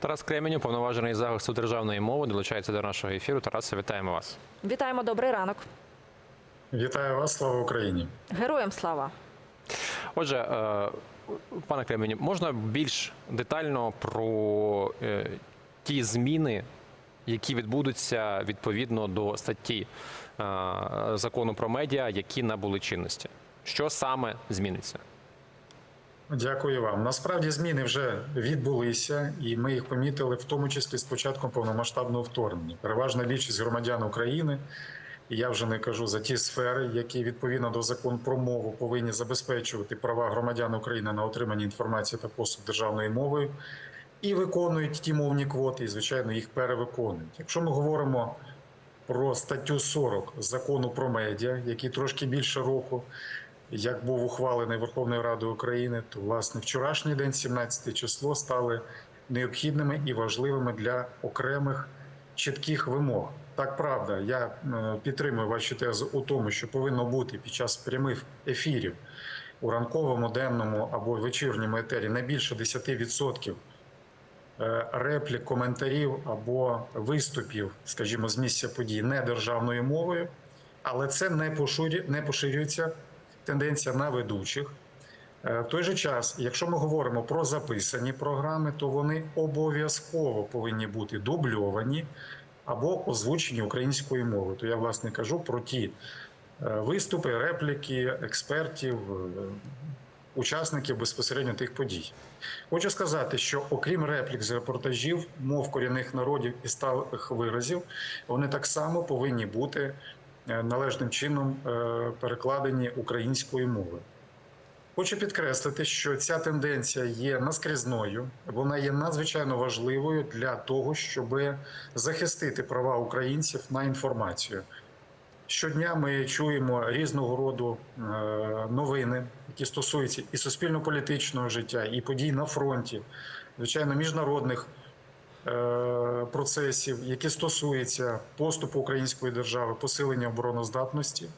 Тарас Кременю, повноважений із захисту державної мови, долучається до нашого ефіру. Тарасе, вітаємо вас. Вітаємо, добрий ранок. Вітаю вас, слава Україні. Героям слава. Отже, е, пане Кременю, можна більш детально про е, ті зміни, які відбудуться відповідно до статті е, закону про медіа, які набули чинності. Що саме зміниться? Дякую вам. Насправді зміни вже відбулися, і ми їх помітили, в тому числі з початком повномасштабного вторгнення. Переважна більшість громадян України, і я вже не кажу за ті сфери, які відповідно до закону про мову повинні забезпечувати права громадян України на отримання інформації та послуг державною мовою, і виконують ті мовні квоти, і звичайно їх перевиконують. Якщо ми говоримо про статтю 40 закону про медіа, який трошки більше року як був ухвалений Верховною Радою України, то власне вчорашній день, 17 число, стали необхідними і важливими для окремих чітких вимог. Так, правда, я е, підтримую вашу тезу у тому, що повинно бути під час прямих ефірів у ранковому, денному або вечірньому етері не більше 10% е, реплік, коментарів або виступів, скажімо, з місця подій не державною мовою, але це не поширю- не поширюється тенденція на ведучих. Е, В той же час, якщо ми говоримо про записані програми, то вони обов'язково повинні бути дубльовані або озвучені українською мовою. То я власне кажу про ті е, виступи, репліки експертів, е, учасників безпосередньо тих подій. Хочу сказати, що окрім реплік з репортажів, мов корінних народів і сталих виразів, вони так само повинні бути належним чином е, перекладені українською мовою. Хочу підкреслити, що ця тенденція є наскрізною, вона є надзвичайно важливою для того, щоб захистити права українців на інформацію. Щодня ми чуємо різного роду е, новини, які стосуються і суспільно-політичного життя, і подій на фронті, звичайно, міжнародних е, процесів, які стосуються поступу української держави, посилення обороноздатності.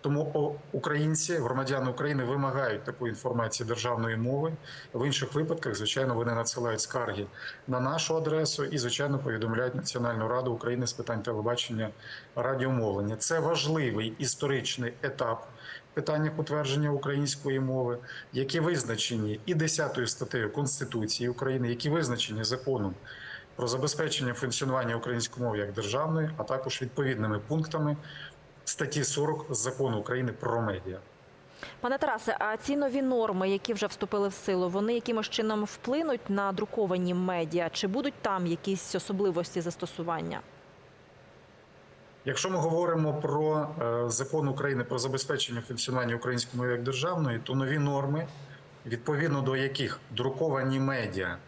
Тому українці, громадяни України вимагають такої інформації державної мови. В інших випадках, звичайно, вони надсилають скарги на нашу адресу і, звичайно, повідомляють Національну раду України з питань телебачення радіомовлення. Це важливий історичний етап в питаннях утвердження української мови, які визначені і 10 статтею Конституції України, які визначені законом про забезпечення функціонування української мови як державної, а також відповідними пунктами статті 40 закону України про медіа. Пане Тарасе, а ці нові норми, які вже вступили в силу, вони якимось чином вплинуть на друковані медіа? Чи будуть там якісь особливості застосування? Якщо ми говоримо про е, закон України про забезпечення функціонування української мови як державної, то нові норми, відповідно до яких друковані медіа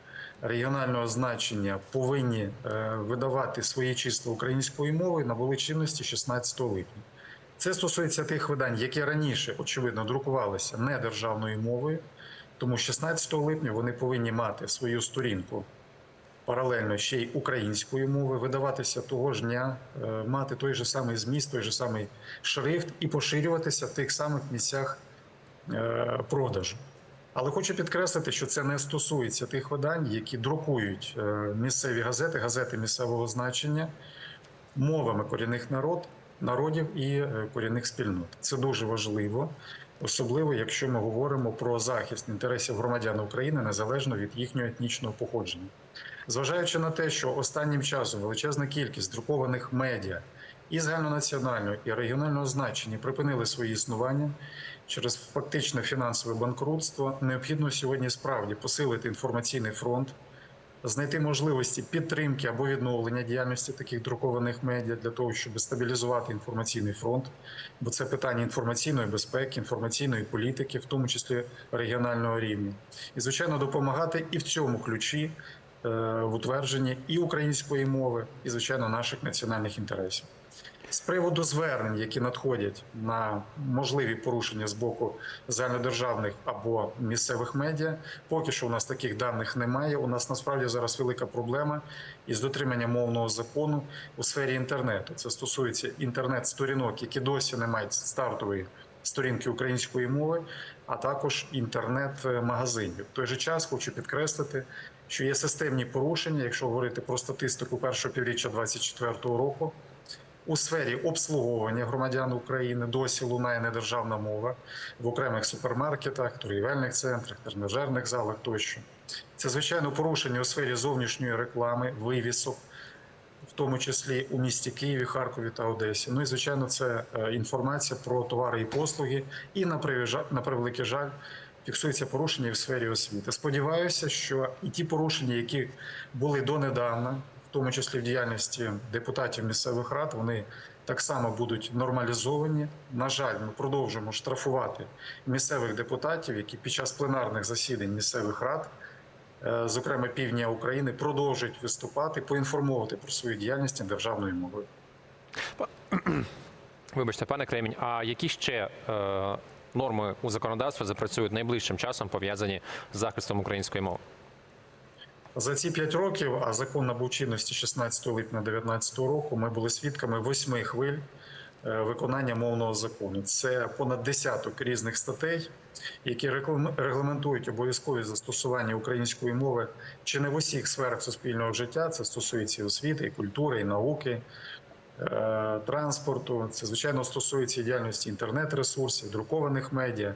регіонального значення повинні е, видавати свої числа українською мовою, набули чинності 16 липня. Це стосується тих видань, які раніше, очевидно, друкувалися не державною мовою, тому 16 липня вони повинні мати свою сторінку паралельно ще й українською мовою, видаватися того ж дня, е, мати той же самий зміст, той же самий шрифт і поширюватися в тих самих місцях е, продажу. Але хочу підкреслити, що це не стосується тих видань, які друкують е, місцеві газети, газети місцевого значення мовами корінних народ, народів і е, корінних спільнот. Це дуже важливо, особливо якщо ми говоримо про захист інтересів громадян України незалежно від їхнього етнічного походження. Зважаючи на те, що останнім часом величезна кількість друкованих медіа і загальнонаціонального, і регіонального значення припинили своє існування через фактичне фінансове банкрутство, необхідно сьогодні справді посилити інформаційний фронт, знайти можливості підтримки або відновлення діяльності таких друкованих медіа для того, щоб стабілізувати інформаційний фронт, бо це питання інформаційної безпеки, інформаційної політики, в тому числі регіонального рівня, і звичайно допомагати і в цьому ключі е, в утвердженні і української мови, і звичайно наших національних інтересів. З приводу звернень, які надходять на можливі порушення з боку загальнодержавних або місцевих медіа, поки що у нас таких даних немає. У нас насправді зараз велика проблема із дотриманням мовного закону у сфері інтернету. Це стосується інтернет-сторінок, які досі не мають стартової сторінки української мови, а також інтернет-магазинів. В той же час хочу підкреслити, що є системні порушення, якщо говорити про статистику першого півріччя 2024 року. У сфері обслуговування громадян України досі лунає недержавна мова в окремих супермаркетах, торгівельних центрах, тренажерних залах тощо. Це звичайно порушення у сфері зовнішньої реклами, вивісок, в тому числі у місті Києві, Харкові та Одесі. Ну і звичайно, це е, інформація про товари і послуги. І на превеликий жаль, фіксується порушення в сфері освіти. Сподіваюся, що і ті порушення, які були донедавна, тому числі в діяльності депутатів місцевих рад, вони так само будуть нормалізовані. На жаль, ми продовжуємо штрафувати місцевих депутатів, які під час пленарних засідань місцевих рад е, зокрема півдня України, продовжують виступати, поінформовувати про свою діяльність державною мовою. Вибачте, пане Кремінь, а які ще е, норми у законодавстві запрацюють найближчим часом пов'язані з захистом української мови? За ці п'ять років, а закон набув чинності 16 липня 2019 року, ми були свідками восьми хвиль е, виконання мовного закону. Це понад десяток різних статей, які регламентують обов'язкові застосування української мови чи не в усіх сферах суспільного життя. Це стосується і освіти, і культури, і науки, транспорту. Це звичайно стосується діяльності інтернет-ресурсів, друкованих медіа,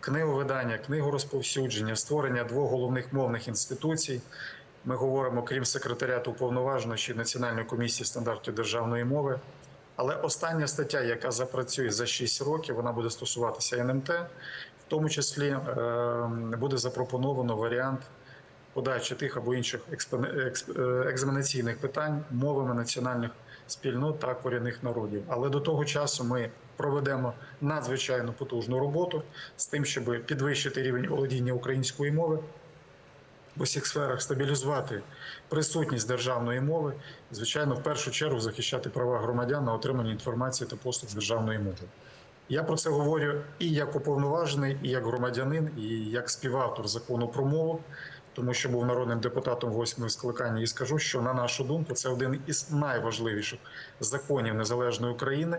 книговидання, книгорозповсюдження, створення двох головних мовних інституцій. Ми говоримо, крім секретаріату уповноваженого ще Національної комісії стандартів державної мови. Але остання стаття, яка запрацює за 6 років, вона буде стосуватися НМТ. В тому числі е, буде запропоновано варіант подачі тих або інших е, екзаменаційних питань мовами національних спільнот та корінних народів. Але до того часу ми проведемо надзвичайно потужну роботу з тим, щоб підвищити рівень володіння української мови в усіх сферах, стабілізувати присутність державної мови, звичайно, в першу чергу захищати права громадян на отримання інформації та послуг з державної мови. Я про це говорю і як уповноважений, і як громадянин, і як співавтор закону про мову, тому що був народним депутатом восьмого скликання, і скажу, що на нашу думку це один із найважливіших законів незалежної України,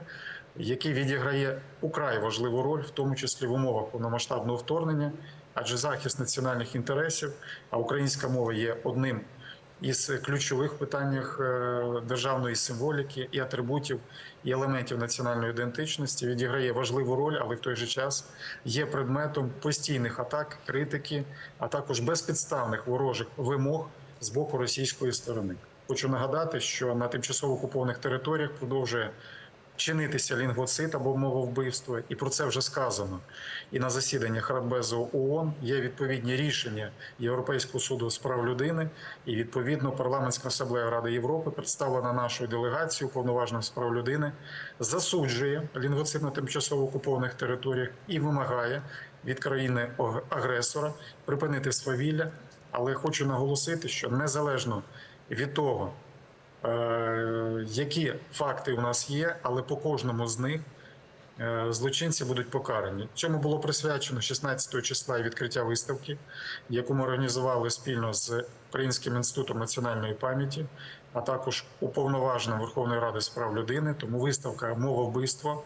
який відіграє украй важливу роль, в тому числі в умовах повномасштабного вторгнення, адже захист національних інтересів, а українська мова є одним із ключових питаннях е, державної символіки і атрибутів і елементів національної ідентичності відіграє важливу роль, але в той же час є предметом постійних атак, критики, а також безпідставних ворожих вимог з боку російської сторони. Хочу нагадати, що на тимчасово окупованих територіях продовжує чинитися лінгвоцит або мововбивство, і про це вже сказано. І на засіданнях Радбезу ООН є відповідні рішення Європейського суду з прав людини, і відповідно парламентська асамблея Ради Європи, представлена нашою делегацією повноважним з прав людини, засуджує лінгвоцид на тимчасово окупованих територіях і вимагає від країни агресора припинити свавілля. Але хочу наголосити, що незалежно від того, які факти у нас є, але по кожному з них е, злочинці будуть покарані. Цьому було присвячено 16 числа і відкриття виставки, яку ми організували спільно з Українським інститутом національної пам'яті, а також уповноваженим Верховної Ради з прав людини. Тому виставка Мова вбивство.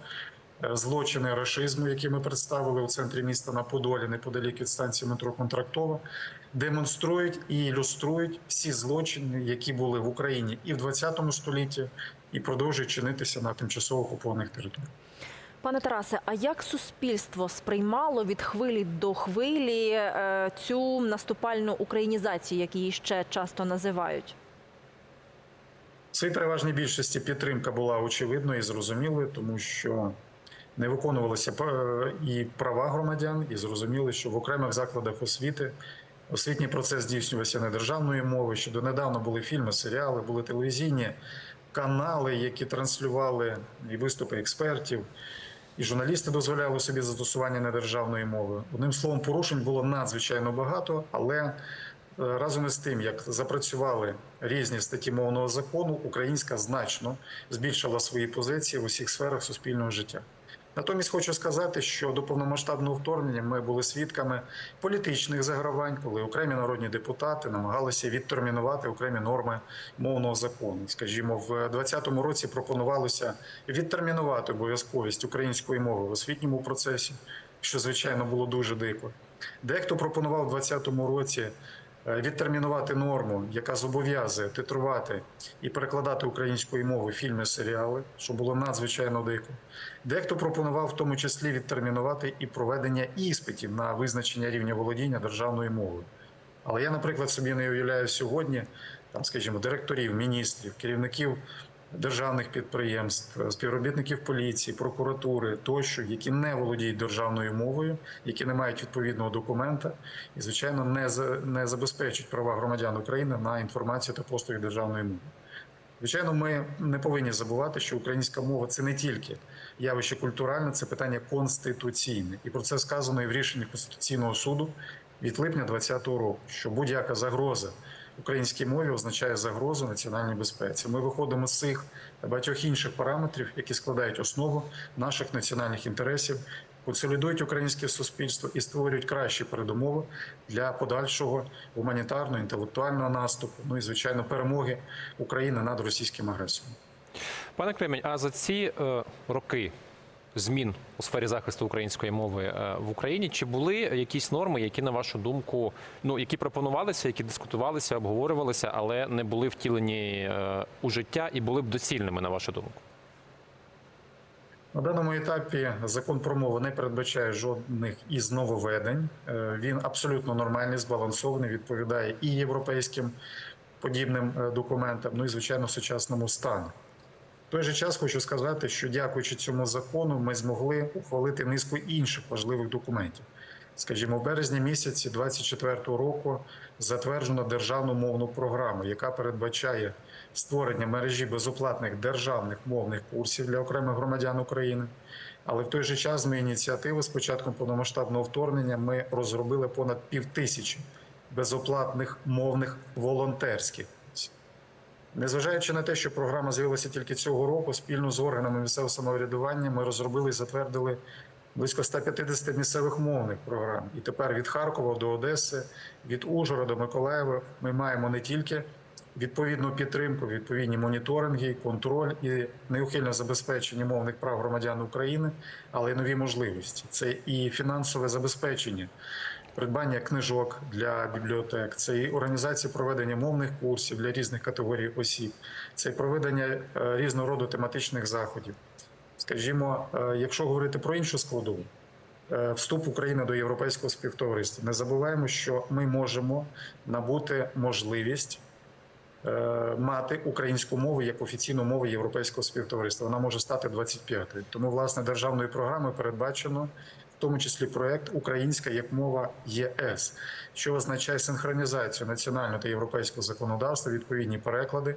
е, Злочини рашизму, які ми представили у центрі міста на Подолі, неподалік від станції метро Контрактова, демонструють і ілюструють всі злочини, які були в Україні і в 20 столітті, і продовжують чинитися на тимчасово окупованих територіях. Пане Тарасе, а як суспільство сприймало від хвилі до хвилі е, цю наступальну українізацію, як її ще часто називають? В своїй переважній більшості підтримка була очевидною і зрозумілою, тому що не виконувалися е, і права громадян, і зрозуміли, що в окремих закладах освіти освітній процес здійснювався не державною мовою. Що донедавна були фільми, серіали, були телевізійні канали, які транслювали і виступи експертів. І журналісти дозволяли собі застосування недержавної мови. Одним словом, порушень було надзвичайно багато, але е, разом із тим, як запрацювали різні статті мовного закону, українська значно збільшила свої позиції в усіх сферах суспільного життя. Натомість хочу сказати, що до повномасштабного вторгнення ми були свідками політичних загравань, коли окремі народні депутати намагалися відтермінувати окремі норми мовного закону. Скажімо, в 2020 році пропонувалося відтермінувати обов'язковість української мови в освітньому процесі, що звичайно було дуже дико. Дехто пропонував у 2020 році відтермінувати норму, яка зобов'язує титрувати і перекладати українською мовою фільми, серіали, що було надзвичайно дико. Дехто пропонував в тому числі відтермінувати і проведення іспитів на визначення рівня володіння державною мовою. Але я, наприклад, собі не уявляю сьогодні, там, скажімо, директорів, міністрів, керівників державних підприємств, співробітників поліції, прокуратури тощо, які не володіють державною мовою, які не мають відповідного документа і, звичайно, не не забезпечують права громадян України на інформацію та послуги державної мови. Звичайно, ми не повинні забувати, що українська мова це не тільки явище культуральне, це питання конституційне, і про це сказано і в рішенні Конституційного суду від липня 2020 року, що будь-яка загроза українській мові означає загрозу національній безпеці. Ми виходимо з цих та багатьох інших параметрів, які складають основу наших національних інтересів, консолідують українське суспільство і створюють кращі передумови для подальшого гуманітарного інтелектуального наступу. Ну і звичайно перемоги України над російським агресором. Пане Кремінь, а за ці е, роки змін у сфері захисту української мови е, в Україні чи були якісь норми, які на вашу думку, ну які пропонувалися, які дискутувалися, обговорювалися, але не були втілені е, у життя і були б доцільними на вашу думку? На даному етапі закон про мову не передбачає жодних із нововведень. Е, Він абсолютно нормальний, збалансований, відповідає і європейським подібним документам, ну і звичайно сучасному стану. Той же час хочу сказати, що дякуючи цьому закону, ми змогли ухвалити низку інших важливих документів. Скажімо, в березні місяці 2024 року затверджено державну мовну програму, яка передбачає створення мережі безоплатних державних мовних курсів для окремих громадян України. Але в той же час моєї ініціативи з початком повномасштабного вторгнення ми розробили понад півтисячі безоплатних мовних волонтерських. Незважаючи на те, що програма з'явилася тільки цього року, спільно з органами місцевого самоврядування ми розробили і затвердили близько 150 місцевих мовних програм. І тепер від Харкова до Одеси, від Ужгорода, Миколаєва ми маємо не тільки відповідну підтримку, відповідні моніторинги, контроль і неухильне забезпечення мовних прав громадян України, але й нові можливості. Це і фінансове забезпечення. Придбання книжок для бібліотек, це і організація проведення мовних курсів для різних категорій осіб, це і проведення е, різного роду тематичних заходів. Скажімо, е, якщо говорити про іншу складову, е, вступ України до європейського співтовариства, не забуваємо, що ми можемо набути можливість мати українську мову як офіційну мову європейського співтовариства. Вона може стати 25-ю. Тому, власне, державною програмою передбачено. Тому числі проект Українська як мова ЄС, що означає синхронізацію національного та європейського законодавства, відповідні переклади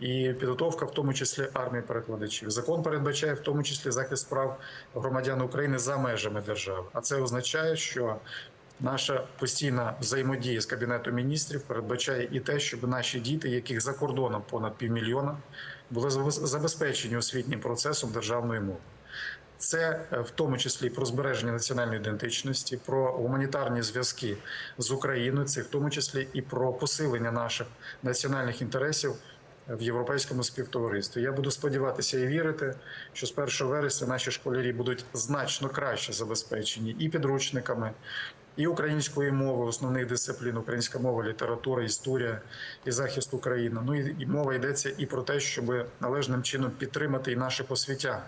і підготовка, в тому числі армії перекладачів. Закон передбачає в тому числі захист прав громадян України за межами держави. А це означає, що наша постійна взаємодія з кабінетом міністрів передбачає і те, щоб наші діти, яких за кордоном понад півмільйона, були забез- забезпечені освітнім процесом державної мови. Це е, в тому числі про збереження національної ідентичності, про гуманітарні зв'язки з Україною, це в тому числі і про посилення наших національних інтересів в європейському співтоваристві. Я буду сподіватися і вірити, що з 1 вересня наші школярі будуть значно краще забезпечені і підручниками, і української мови, основних дисциплін, українська мова, література, історія і захист України. Ну і, мова йдеться і про те, щоб належним чином підтримати і наші посвітя,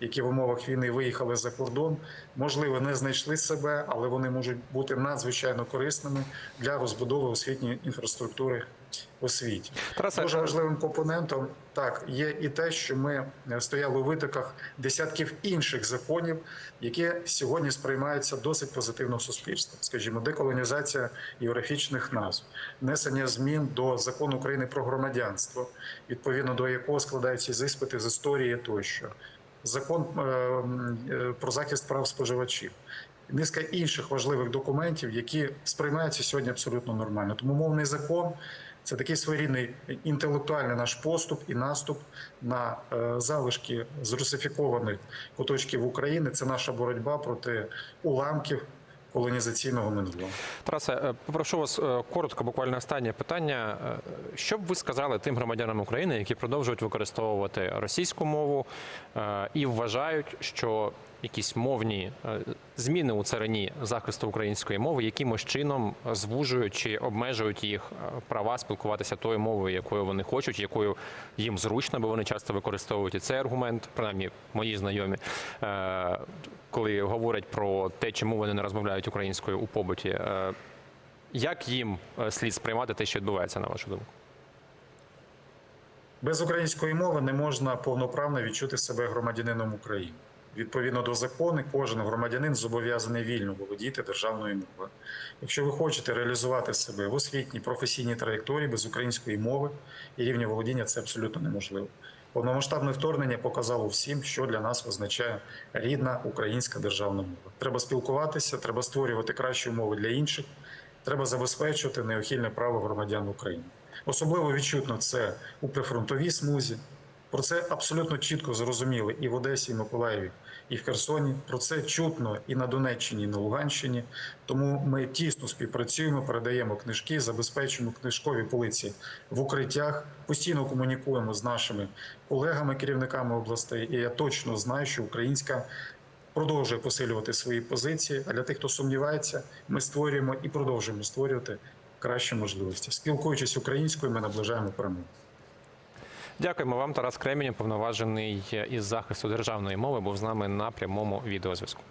які в умовах війни виїхали за кордон, можливо, не знайшли себе, але вони можуть бути надзвичайно корисними для розбудови освітньої інфраструктури у світі. Тарасе, Дуже важливим компонентом так є і те, що ми е, стояли у витоках десятків інших законів, які сьогодні сприймаються досить позитивно суспільством. Скажімо, деколонізація географічних назв, внесення змін до закону України про громадянство, відповідно до якого складаються з іспити з історії тощо, закон е, е, про захист прав споживачів. Низка інших важливих документів, які сприймаються сьогодні абсолютно нормально. Тому мовний закон це такий своєрідний інтелектуальний наш поступ і наступ на е, залишки зрусифікованих куточків України. Це наша боротьба проти уламків колонізаційного минулого. Тарасе, е, попрошу вас е, коротко, буквально останнє питання. Що б ви сказали тим громадянам України, які продовжують використовувати російську мову і вважають, що якісь мовні е, зміни у царині захисту української мови, якимось чином звужують чи обмежують їх е, права спілкуватися тою мовою, якою вони хочуть, якою їм зручно, бо вони часто використовують і цей аргумент, принаймні мої знайомі, е, коли говорять про те, чому вони не розмовляють українською у побуті. Як їм слід сприймати те, що відбувається, на вашу думку? Без української мови не можна повноправно відчути себе громадянином України. Відповідно до закону, кожен громадянин зобов'язаний вільно володіти державною мовою. Якщо ви хочете реалізувати себе в освітній професійній траєкторії без української мови і рівня володіння, це абсолютно неможливо. Повномасштабне вторгнення показало всім, що для нас означає рідна українська державна мова. Треба спілкуватися, треба створювати кращі умови для інших, треба забезпечувати неухильне право громадян України. Особливо відчутно це у прифронтовій смузі. Про це абсолютно чітко зрозуміли і в Одесі, і в Миколаєві, і в Херсоні. Про це чутно і на Донеччині, і на Луганщині. Тому ми тісно співпрацюємо, передаємо книжки, забезпечуємо книжкові полиці в укриттях, постійно комунікуємо з нашими колегами, керівниками областей. І я точно знаю, що українська продовжує посилювати свої позиції. А для тих, хто сумнівається, ми створюємо і продовжуємо створювати кращі можливості. Спілкуючись українською, ми наближаємо перемогу. Дякуємо вам, Тарас Кремінь, повноважений із захисту державної мови, був з нами на прямому відеозв'язку.